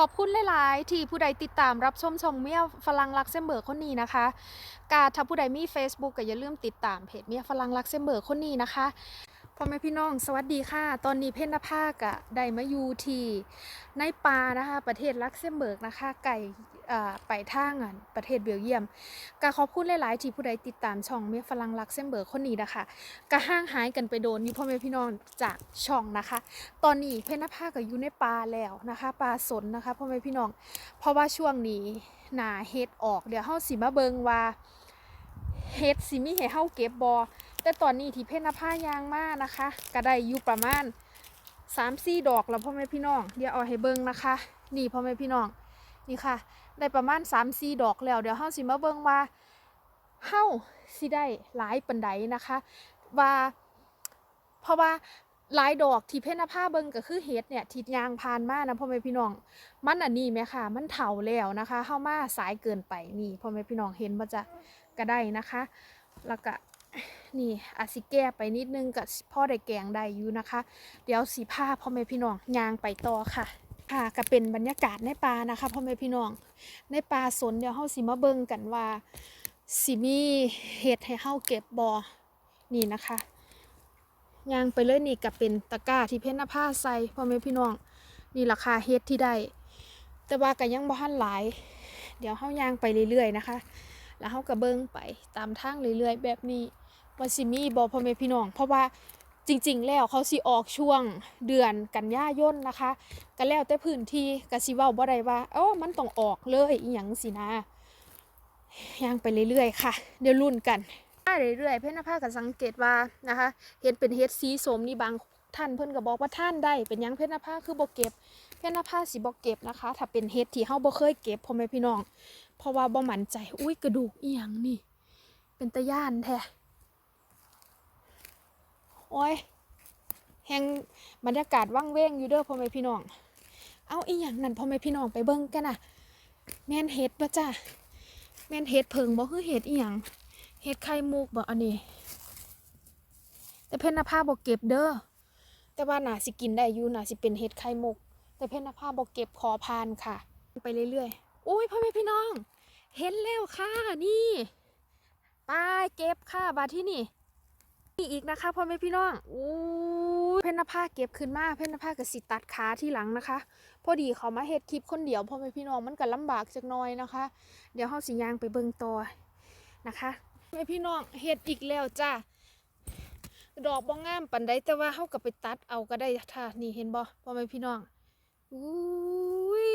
ขอบคุณหลาย ๆ ที่ผู้ใดติดตามรับชมชมเมียฝรั่งลักเซมเบิร์กคนนี้นะคะ กาถ้าผู้ใดมี Facebook ก็อย่าลืมติดตามเพจเมียฝรั่งลักเซมเบิร์กคนนี้นะคะ พ่อแม่พี่น้องสวัสดีค่ะ ตอนนี้เพญนภาคอะได้มาอยู่ที่ในปานะคะ ประเทศลักเซมเบิร์กนะคะ ไก่อ่าไปทางอะประเทศเบลเยียมก็ขอบคุณหลาย ๆ ที่ผู้ใดติดตามช่องเมียฝรั่งลักเซมเบิร์กคนนี้นะคะก็ห่างหายกันไปโดนอยู่พ่อแม่พี่น้องจากช่องนะคะ ตอนนี้เพญนภาคก็อยู่ในปาแล้วนะคะป่าสนนะคะพ่อแม่พี่น้อง เพราะว่าช่วงนี้หนาเฮ็ดออกเดี๋ยวเฮาสิมาเบิงว่าเฮ็ดสิมีให้เฮาเก็บบ่ แต่ตอนนี้ที่เพญนภายางมานะคะก็ได้อยู่ประมาณ3-4ดอกแล้วพ่อแม่พี่น้องเดี๋ยวเอาให้เบิ้งนะคะ นี่พ่อแม่พี่น้องนี่ค่ะ ได้ประมาณ3-4ดอกแล้วเดี๋ยวเฮาสิมาเบิ้งว่าเฮาสิได้หลายปานใดนะคะ ว่าเพราะว่าหลายดอกที่เพญนภาเบิงก็คือเฮ็ดเนี่ยทิดยางผ่านมานะพ่อแม่พี่น้อง มันอันนี้ไหมค่ะ มันเถาแล้วนะคะเข้ามาสายเกินไปนี่พ่อแม่พี่น้องเห็นบ่จะก็ได้นะคะ แล้วก็ นี่อาสิแก้ไปนิดนึงกับพ่อได้แกงได้อยู่นะคะ เดี๋ยวสีผ้าพ่อแม่พี่น้องยางไปต่อค่ะค่ะก็เป็นบรรยากาศในป่านะคะพ่อแม่พี่น้องในป่าสนเดี๋ยวเฮาสิมาเบิ่งกันว่าสิมีเห็ดให้เฮาเก็บบ่นี่นะคะยางไปเลยนี่ก็เป็นตะกร้าที่เพชรนภาใส่พ่อแม่พี่น้องนี่ราคาเฮ็ดที่ได้แต่ว่าก็ยังบ่ทันหลาย เดี๋ยวเฮายางไปเรื่อยๆนะคะ แล้วเฮาก็เบิ่งไปตามทางเรื่อยๆแบบนี้ ว่าสิมีบ่พ่อแม่พี่น้อง เพราะว่าจริง ๆ แล้วเขาสิออกช่วงเดือนกันยายนนะคะ ก็แล้วแต่พื้นที่ก็สิเว้าบ่ได้ว่าเอ้ามันต้องออกเลยอีหยังสินะย่างไปเรื่อยๆค่ะ เดี๋ยวลุ้นกันไปเรื่อยๆเพิ่นนภาก็สังเกตว่านะคะ เห็นเป็นเฮ็ดสีสมนี่บางท่านเพิ่อนก็บอกว่าท่านได้เป็นยังเพิ่นนภาคือบ่เก็บ เพื่อนผ้าสีบอกเก็บนะคะ ถ้าเป็นเฮ็ดที่เฮาบ่เคยเก็บพ่อแม่พี่น้อง เพราะว่าบ่มั่นใจอุ้ยกระดูกอีหยังนี่ เป็นตะย่านแท้ โอ้ยแหงบรรยากาศว่างเว้งอยู่เด้อพ่อแม่พี่น้อง เอาอีหยังนั่นพ่อแม่พี่น้องไปเบิ่งกันน่ะ แม่นเฮ็ดบ่จ้ะแม่นเฮ็ดเพิงบ่คือเฮ็ดอีหยังเฮ็ดไข่มุกบ่อันนี้ แต่เพิ่นผ้าบ่เก็บเด้อแต่ว่าน่าสิกินได้อยู่น่าสิเป็นเฮ็ดไข่มุก แต่เพชรนภาบอกเก็บขอพานค่ะ ไปเรื่อยๆอุ้ยพ่อแม่พี่น้อง เห็นแล้วค่ะนี่ไปเก็บค่ะบาที่นี่ นี่อีกนะคะพ่อแม่พี่น้องอุ้ยเพชรนภาเก็บขึ้นมาเพชรนภากับสิตัดขาที่หลังนะคะ พอดีเขามาเฮ็ดคลิปคนเดียวพ่อแม่พี่น้องมันก็ลำบากจักหน่อยนะคะ เดี๋ยวเฮาสิยางไปเบิ่งต่อนะคะพ่อแม่พี่น้องเฮ็ดอีกแล้วจ้าดอกบ่งามปันใดแต่ว่าเฮาก็ไปตัดเอาก็ได้ค่ะนี่เห็นบ่พ่อแม่พี่น้องอุ้ย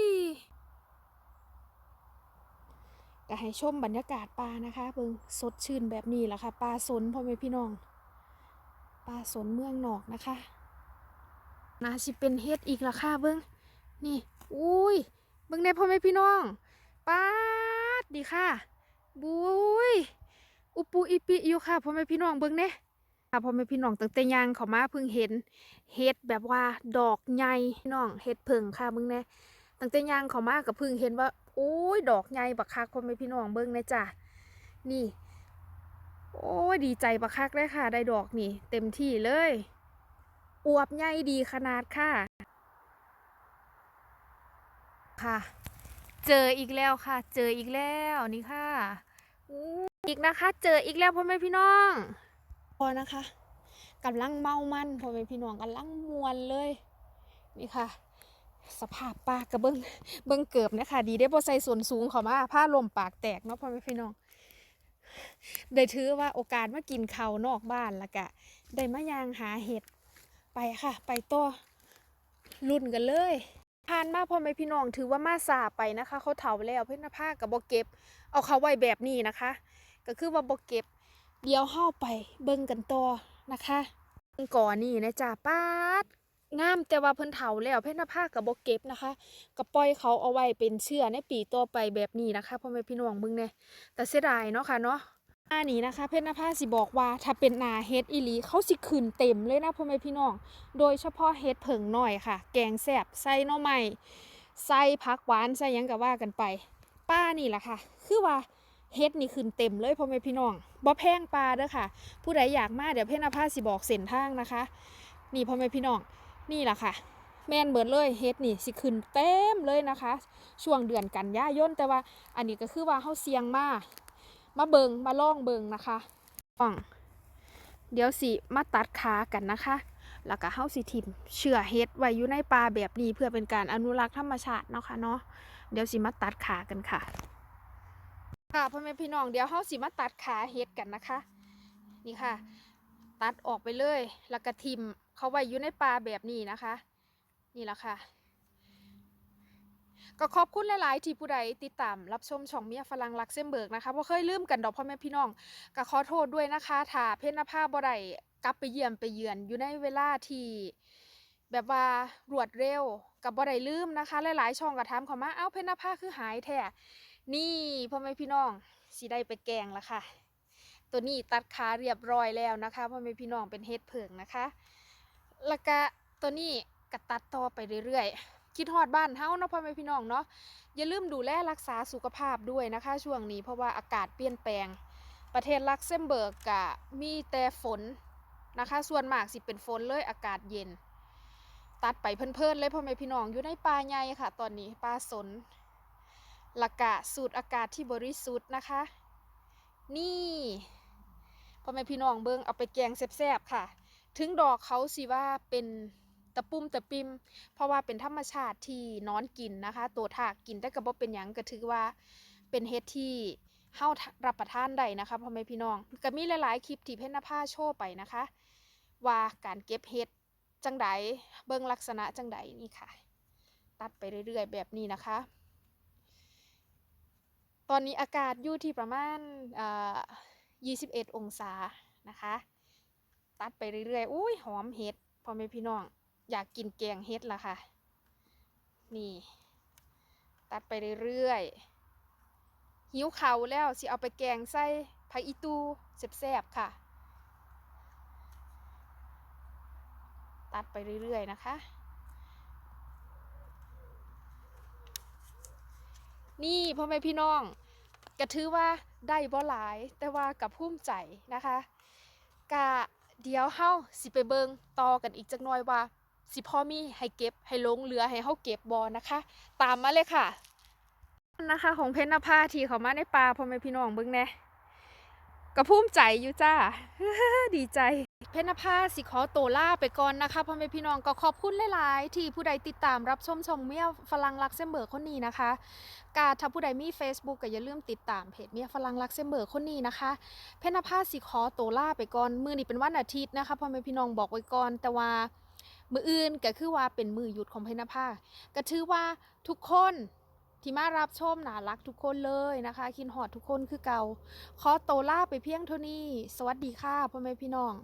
ก็ให้ชมบรรยากาศป่านะคะเบิ่งสดชื่นแบบนี้แหละค่ะป่าสนพ่อแม่พี่น้องาสนเมืองนอกนะคะนาสิเป็นเฮ็ดอีกละค่ะเบิ่งนี่ อุ้ย เบิ่งได้พ่อแม่พี่น้องป้าดดีค่ะ บุ้ย อุปุอิปิอยู่ค่ะพ่อแม่พี่น้องเบิ่งเน่ค่ะพ่อแม่พี่น้องตั้งแต่ยางเขามาเพิ่งเห็น เฮ็ดแบบว่าดอกใหญ่น้องเฮ็ดเพิงค่ะเบิ่งแหน่ตั้งแต่ย่างเขามากับเพิ่งเห็นว่าโอ้ย ดอกใหญ่บักคักพ่อแม่พี่น้องเบิ่งแหน่จ้ะนี่ โอ้ดีใจบักคักเลยค่ะ ได้ดอกนี่ เต็มที่เลย อวบใหญ่ดีขนาดค่ะ ค่ะ เจออีกแล้วค่ะ เจออีกแล้วนี่ค่ะอู้อีกนะคะ เจออีกแล้วพ่อแม่พี่น้อง พอนะคะกำลังเมามันพ่อแม่พี่น้องกำลังมวนเลย นี่ค่ะ สภาพปากกระเบิ้งเบิ้งเกือบนะคะดีได้บ่ใส่ส่วนสูงเขามาผ้าลมปากแตกเนาะพ่อแม่พี่น้อง ได้ถือว่าโอกาสมากินข้าวนอกบ้านและกะ ได้มายางหาเห็ดไปค่ะ ไปต่อรุ่นกันเลยผ่านมาพ่อแม่พี่น้องถือว่ามาสาไปนะคะ เขาเถาแล้วเพื่อนผ้ากับบ่เก็บ เอาเขาไว้แบบนี้นะคะ ก็คือว่าบ่เก็บ เดี๋ยวเข้าไปเบิ่งกันต่อนะคะก่อนนี่นะจ๊ะป้าด งามแต่ว่าเพิ่นเฒ่าแล้วเพิ่นผ้ากับบ่เก็บนะคะก็ปล่อยเขาเอาไว้เป็นเชื่อในปีต่อไปแบบนี้นะคะพ่อแม่พี่น้องเบิ่งแน่แต่เสียดายเนาะค่ะเนาะอันนี้นะคะ เพิ่นผ้าสิบอกว่าถ้าเป็นนาเฮ็ดอีหลีเขาสิขึ้นเต็มเลยนะพ่อแม่พี่น้อง โดยเฉพาะเฮ็ดเผิงหน่อยค่ะ แกงแซ่บใส่หน่อไม้ใส่ผักหวานใส่ยังก็ว่ากันไป ป้านี่แหละค่ะ คือว่าเฮ็ดนี่ขึ้นเต็มเลยพ่อแม่พี่น้องบ่แพงปลาเด้อค่ะ ผู้ใดอยากมาเดี๋ยวเพชรนภาสิบอกเส้นทางนะคะ นี่พ่อแม่พี่น้อง นี่แหละค่ะ แม่นเบิดเลยเฮ็ดนี่สิขึ้นเต็มเลยนะคะ ช่วงเดือนกันยายนแต่ว่าอันนี้ก็คือว่าเฮาเสียงมามาเบิงมาล่องเบิงนะคะฟังเดี๋ยวสิมาตัดขากันนะคะ แล้วก็เฮาสิทิมเชื่อเฮ็ดไว้อยู่ในป่าแบบนี้เพื่อเป็นการอนุรักษ์ธรรมชาติเนาะค่ะเนาะเดี๋ยวสิมาตัดขากันค่ะ ค่ะพ่อแม่พี่น้องเดี๋ยวเฮาสิมาตัดขาเฮ็ดกันนะคะ นี่ค่ะ ตัดออกไปเลย แล้วก็ทิม เขาไว้อยู่ในป่าแบบนี้นะคะ นี่แหละค่ะ ก็ขอบคุณหลาย ๆ ที่ผู้ใดติดตามรับชมช่องเมียฝรั่งลักเซมเบิร์กนะคะบ่เคยลืมกันดอกพ่อแม่พี่น้องก็ขอโทษด้วยนะคะถ้าเพนภาบ่ได้กลับไปเยี่ยมไปเยือนอยู่ในเวลาที่แบบว่ารวดเร็วกับบ่ได้ลืมนะคะ หลาย ๆ ช่องก็ถามเขามาเอ้าเพนภาคือหายแท้นี่พ่อแม่พี่น้องสิได้ไปแกงละค่ะ ตัวนี้ตัดขาเรียบร้อยแล้วนะคะพ่อแม่พี่น้องเป็นเฮ็ดเผิงนะคะ แล้วก็ตัวนี้ก็ตัดต่อไปเรื่อยๆ คิดฮอดบ้านเฮาเนาะพ่อแม่พี่น้องเนาะ อย่าลืมดูแลรักษาสุขภาพด้วยนะคะช่วงนี้เพราะว่าอากาศเปลี่ยนแปลง ประเทศลักเซมเบิร์กกะมีแต่ฝนนะคะ ส่วนมากสิเป็นฝนเลยอากาศเย็น ตัดไปเพลินๆเลยพ่อแม่พี่น้องอยู่ในป่าใหญ่ค่ะ ตอนนี้ป่าสนละกะสูดอากาศที่บริสุทธิ์นะคะ นี่พ่อแม่พี่น้องเบิ่งเอาไปแกงแซ่บๆค่ะ ถึงดอกเขาสิว่าเป็นตะปุ่มตะปิม เพราะว่าเป็นธรรมชาติที่นอนกินนะคะ ตัวถากกินแต่ก็บ่เป็นหยังก็ถือว่าเป็นเฮ็ดที่เฮารับประทานได้นะคะพ่อแม่พี่น้องก็มีหลายๆคลิปที่เพชรนภาโชว์ไปนะคะ ว่าการเก็บเฮ็ดจังใดเบิ่งลักษณะจังใดนี่ค่ะ ตัดไปเรื่อยๆ แบบนี้นะคะ ตอนนี้อากาศอยู่ที่ประมาณ21 องศานะคะ ตัดไปเรื่อยๆ อุ้ยหอมเห็ดพ่อแม่พี่น้อง อยากกินแกงเห็ดละค่ะ นี่ ตัดไปเรื่อยๆ หิวเขาแล้วสิเอาไปแกงใส่ผักอีตูแซ่บๆค่ะ ตัดไปเรื่อยๆ นะคะ นี่พ่อแม่พี่น้องกระถือว่าได้บ่หลายแต่ว่ากับภูมิใจนะคะกะ เดี๋ยวเฮาสิไปเบิงต่อกันอีกจักหน่อยว่า สิพ่อมีให้เก็บให้ลงเหลือให้เฮาเก็บบอนะคะ ตามมาเลยค่ะนะคะ ของเพชรนภาที่เขามาในป่าพ่อแม่พี่น้องเบิ่งแน่ก็ภูมิใจอยู่จ้า ดีใจ เพนภาสิขอโตล่าไปก่อนนะคะพ่อแม่พี่น้องก็ขอบคุณหลาย ๆ ที่ผู้ใดติดตามรับชมช่องเมียฝรั่งลักเซมเบิร์กคนนี้นะคะกาถ้าผู้ใดมี Facebook ก็อย่าลืมติดตามเพจเมียฝรั่งลักเซมเบิร์กคนนี้นะคะ เพนภาสิขอโตล่าไปก่อนมือนี้เป็นวันอาทิตย์นะคะพ่อแม่พี่น้องบอกไว้ก่อนแต่ว่ามืออื่นก็คือว่าเป็นมือหยุดของเพนภาก็ถือว่าทุกคนที่มารับชมน่ารักทุกคนเลยนะคะ คินหอดทุกคนคือเก่า ขอโตล่าไปเพียงเท่านี้ สวัสดีค่ะพ่อแม่พี่น้อง